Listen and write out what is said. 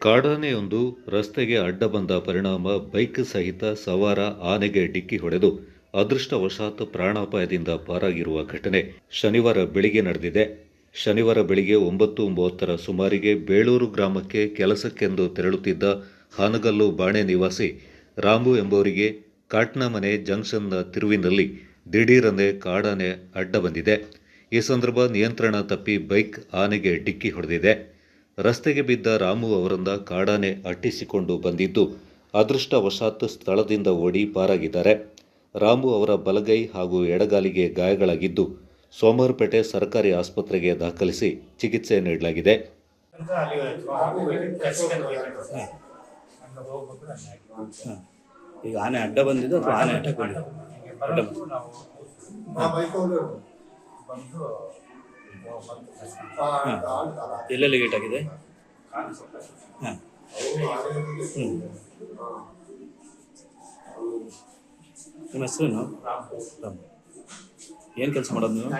ಕಾಡಾನೆಯೊಂದು ರಸ್ತೆಗೆ ಅಡ್ಡ ಬಂದ ಪರಿಣಾಮ ಬೈಕ್ ಸಹಿತ ಸವಾರ ಆನೆಗೆ ಡಿಕ್ಕಿ ಹೊಡೆದು ಅದೃಷ್ಟವಶಾತ್ ಪ್ರಾಣಾಪಾಯದಿಂದ ಪಾರಾಗಿರುವ ಘಟನೆ ಶನಿವಾರ ಬೆಳಿಗ್ಗೆ ನಡೆದಿದೆ. ಶನಿವಾರ ಬೆಳಿಗ್ಗೆ ಒಂಬತ್ತು ಮೂವತ್ತರ ಸುಮಾರಿಗೆ ಬೇಳೂರು ಗ್ರಾಮಕ್ಕೆ ಕೆಲಸಕ್ಕೆಂದು ತೆರಳುತ್ತಿದ್ದ ಹಾನಗಲ್ಲು ಬಾಣೆ ನಿವಾಸಿ ರಾಮು ಎಂಬುವರಿಗೆ ಕಾಟ್ನಮನೆ ಜಂಕ್ಷನ್ನ ತಿರುವಿನಲ್ಲಿ ದಿಢೀರನೆ ಕಾಡಾನೆ ಅಡ್ಡ ಬಂದಿದೆ. ಈ ಸಂದರ್ಭ ನಿಯಂತ್ರಣ ತಪ್ಪಿ ಬೈಕ್ ಆನೆಗೆ ಡಿಕ್ಕಿ ಹೊಡೆದಿದೆ. ರಸ್ತೆಗೆ ಬಿದ್ದ ರಾಮು ಅವರನ್ನ ಕಾಡಾನೆ ಅಟ್ಟಿಸಿಕೊಂಡು ಬಂದಿದ್ದು ಅದೃಷ್ಟವಶಾತ್ ಸ್ಥಳದಿಂದ ಓಡಿ ಪಾರಾಗಿದ್ದಾರೆ ರಾಮು ಅವರ ಬಲಗೈ ಹಾಗೂ ಎಡಗಾಲಿಗೆ ಗಾಯಗಳಾಗಿದ್ದು ಸೋಮವಾರಪೇಟೆ ಸರ್ಕಾರಿ ಆಸ್ಪತ್ರೆಗೆ ದಾಖಲಿಸಿ ಚಿಕಿತ್ಸೆ ನೀಡಲಾಗಿದೆ. ಈಗ ಆನೆ ಅಡ್ಡ ಬಂದಿದ್ದು ಅಥವಾ ಆನೆ ಬಂದಿದ್ದು ಅಡ್ಡ ಬಂದು. ಎಲ್ಲೆಲ್ಲಿ ಗೇಟ್ ಆಗಿದೆ? ಹಾಂ. ಹ್ಞೂ ನಿಮ್ಮ ಹೆಸರೇನು. ಏನು ಕೆಲಸ ಮಾಡೋದು ನೀವು.